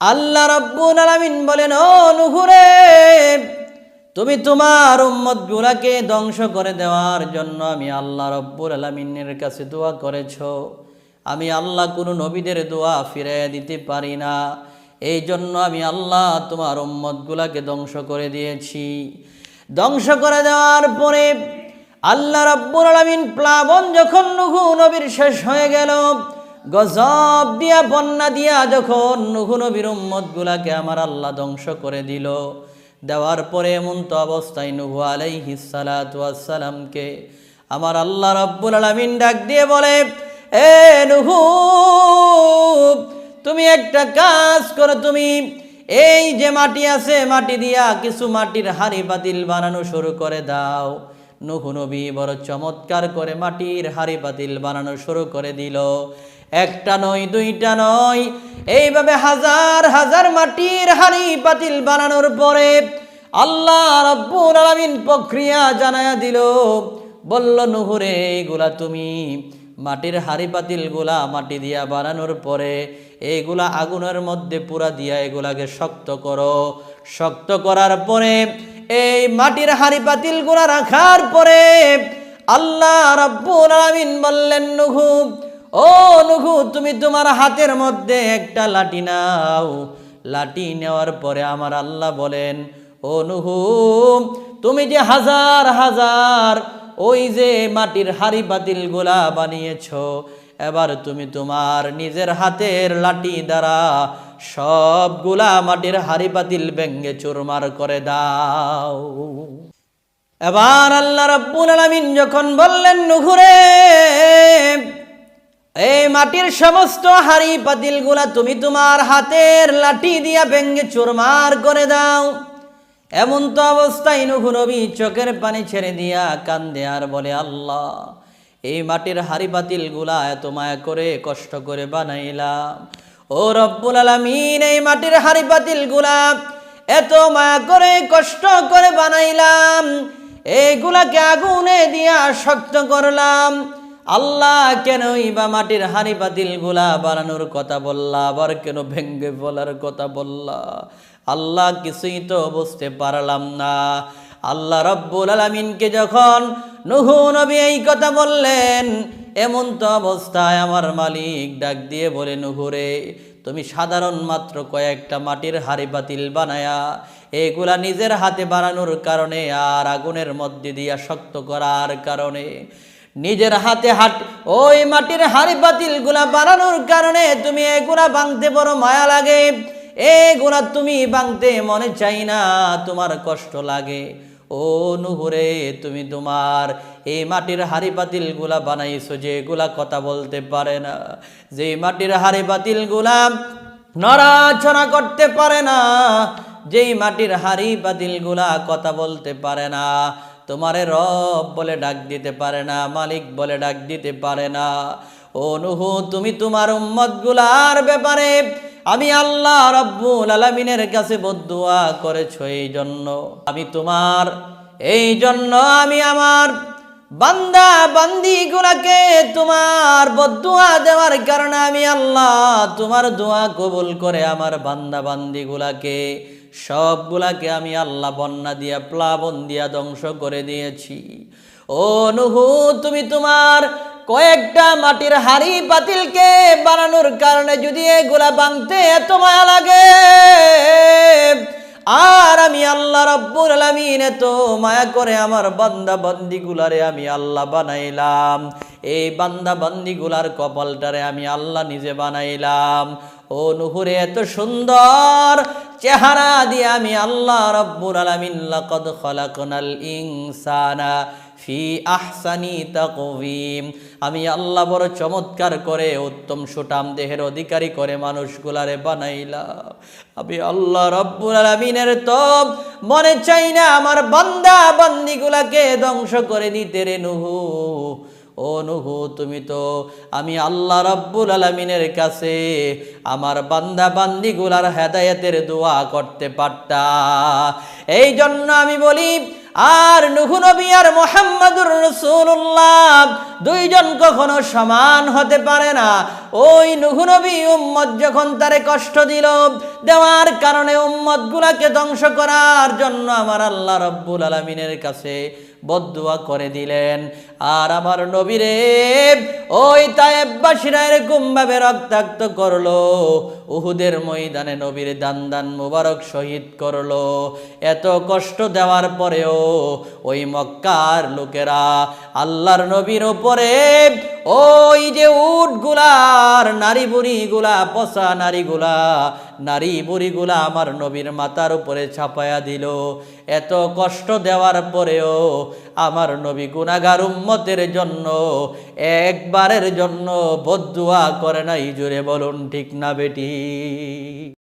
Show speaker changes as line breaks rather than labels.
আল্লাহ রব্বুল আলামিন বলেন, ও নুহুরে, তুমি তোমার উম্মত গুলাকে ধ্বংস করে দেওয়ার জন্য আমি আল্লাহ রব্বুল আলমিনের কাছে দোয়া করেছ। আমি আল্লাহ কোনো নবীদের দোয়া ফিরে দিতে পারি না। এই জন্য আমি আল্লাহ তোমার উম্মত গুলাকে ধ্বংস করে দিয়েছি। ধ্বংস করে দেওয়ার পরে আল্লাহ রব্বুল আলমিন প্লাবন যখন নুহু নবীর শেষ হয়ে গেল গজব দিয়া, বন্যা দিয়া যখন নবীর গুলাকে আমার আল্লাহ ধ্বংস করে দিল, দেওয়ার পরে এমন তো অবস্থায় নুহু আলাইহিসালামকে আমার আল্লাহ রব্বুল আলমিন ডাক দিয়ে বলে, এ নুহু তুমি একটা কাজ করো, তুমি এই যে মাটি আছে, মাটি দিয়া কিছু মাটির হাড়ি পাতিল বানানো শুরু করে দাও। নবী বড় চমৎকার করে মাটির হাড়ি পাতিল বানানো শুরু করে দিল। একটা নয়, দুইটা নয়। এইভাবে হাজার হাজার মাটির হাড়ি পাতিল বানানোর পরে আল্লাহ রব্বুল প্রক্রিয়া জানায়া দিল। বলল নুহুরে এইগুলা তুমি মাটির হাড়ি পাতিলগুলা মাটি দিয়া বানানোর পরে এইগুলা আগুনের মধ্যে পুরা দিয়া এগুলাকে শক্ত করো। শক্ত করার পরে এই মাটির হাড়ি পাতিলগুলা রাখার পরে আল্লাহ রব্বুল আলামিন বললেন, নুহু, ও নুহু, তুমি তোমার হাতের মধ্যে একটা লাঠি নাও। লাঠি নেওয়ার পরে আমার আল্লাহ বলেন, ও নুহু, তুমি যে হাজার হাজার ওই যে মাটির হাড়ি বাতিল গোলা বানিয়েছ, এবার তুমি তোমার নিজের হাতের লাঠি দ্বারা সবগুলা মাটির হাড়ি পাতিল ব্যঙ্গে চুরমার করে দাও। এবার আল্লাহ রব্বুল আলামিন যখন বললেন, নুহুরে, এই মাটির সমস্ত হাড়ি পাতিলগুলা তুমি তোমার হাতের লাঠি দিয়া ভেঙ্গে চুরমার করে দাও। এমন তো অবস্থায় নুহু নবী চোখের পানি ছেড়ে দিয়া কান্দে আর বলে, আল্লাহ, এই মাটির হাড়ি পাতিলগুলা এত মায়া করে কষ্ট করে বানাইলাম। ও রব্বুল আলামিন, এই মাটির হাড়ি পাতিলগুলা এত মায়া করে কষ্ট করে বানাইলাম। এইগুলাকে আগুনে দিয়া শক্ত করলাম। আল্লাহ কেনই বা মাটির হাড়ি পাতিলগুলা বানানোর কথা বললা, আবার কেন ভেঙ্গে বলার কথা বললা? আল্লাহ কিছুই তো বুঝতে পারলাম না। আল্লাহ রব্বুল আলমিনকে যখন নুহু নবী এই কথা বললেন এমন তো অবস্থায় আমার মালিক ডাক দিয়ে বলে, নুহুরে, তুমি সাধারণ মাত্র কয়েকটা মাটির হাড়ি পাতিল বানায়া, এগুলা নিজের হাতে বানানোর কারণে আর আগুনের মধ্যে দিয়া শক্ত করার কারণে, নিজের হাতে হাট, ওই মাটির হাড়ি পাতিলগুলা বানানোর কারণে তুমি এগুলা ভাঙতে বড় মায়া লাগে। এগুলা তুমি ভাঙতে মনে চাই না, তোমার কষ্ট লাগে। ও নুহুরে, তুমি তোমার এই মাটির হাড়ি পাতিলগুলা বানাইছো যে এগুলা কথা বলতে পারে না। যে মাটির হাড়ি পাতিলগুলা নড়াচড়া করতে পারে না, যেই মাটির হাড়ি পাতিলগুলা কথা বলতে পারে না। তোমারে রব বলে ডাক দিতে পারে না, মালিক বলে ডাক দিতে পারে না। ও নুহু, তুমি তোমার উম্মতগুলার ব্যাপারে আমি আল্লাহ রব্বুল আলমিনের কাছে বদুয়া করেছ এই জন্য আমি তোমার এই জন্য আমি আমার বান্দা বান্দি গুলাকে তোমার বদুয়া দেওয়ার কারণে আমি আল্লাহ তোমার দোয়া কবুল করে আমার বান্দা বান্দি গুলাকে সবগুলাকে আমি আল্লাহ বন্যা দিয়া, প্লাবন দিয়া ধ্বংস করে দিয়েছি। ও নুহু, তুমি তোমার কয়েকটা মাটির হাড়ি পাতিলকে বানানোর কারণে যদি এগুলা ভাঙতে এত মায়া লাগে। আর আমি আল্লাহ রব্বুল আলামিন এত মায়া করে আমার বান্দা বান্দিগুলারে আমি আল্লাহ বানাইলাম। এই বান্দা বান্দিগুলার কপালটারে আমি আল্লাহ নিজে বানাইলাম। ও নুহুরে, এত সুন্দর চেহারা দিয়ে আমি আল্লাহ রব্বুল আলামিন লাকাদ খলাকনাল ইনসানা ফি আহসানি তাকওয়িম। আমি আল্লাহ বড় চমৎকার করে, উত্তম সুটাম দেহের অধিকারী করে মানুষগুলারে বানাইলাম। আমি আল্লাহ রব্বুল আলামিনের তো মনে চাই না আমার বান্দা বান্দিগুলাকে ধ্বংস করে নিতে রে নুহু। ও নুহু, তুমি তো, আমি আল্লাহ রব্বুল আলমিনের কাছে আমার বান্দা বান্দিগুলার হেদায়েতের দোয়া করতে পারতা। এই জন্য আমি বলি আর নুহু নবী আর মোহাম্মদুর রসুল্লাহ দুইজন কখনো সমান হতে পারে না। ওই নুহু নবী উম্মত যখন তারে কষ্ট দিল, দেওয়ার কারণে উম্মত গুলাকে ধ্বংস করার জন্য আমার আল্লাহ রব্বুল আলমিনের কাছে বদুয়া করে দিলেন। আর আমার নবীরে ওই তায়েববাসীরা এরকম রক্তাক্ত করল। উহুদের ময়দানে নবীর দান দান মুবারক শহীদ করল। এত কষ্ট দেওয়ার পরেও ওই মক্কার লোকেরা আল্লাহর নবীর ওপরে ওই যে উটগুলার নারী বুড়িগুলা, পচা নারীগুলা, নারী বুড়িগুলা আমার নবীর মাথার উপরে ছাপায়া দিল। এত কষ্ট দেওয়ার পরেও আমার নবী গুনাগার উম্মতের জন্য, একবারের জন্য বদুয়া করে নাই। জুড়ে বলুন, ঠিক না বেটি?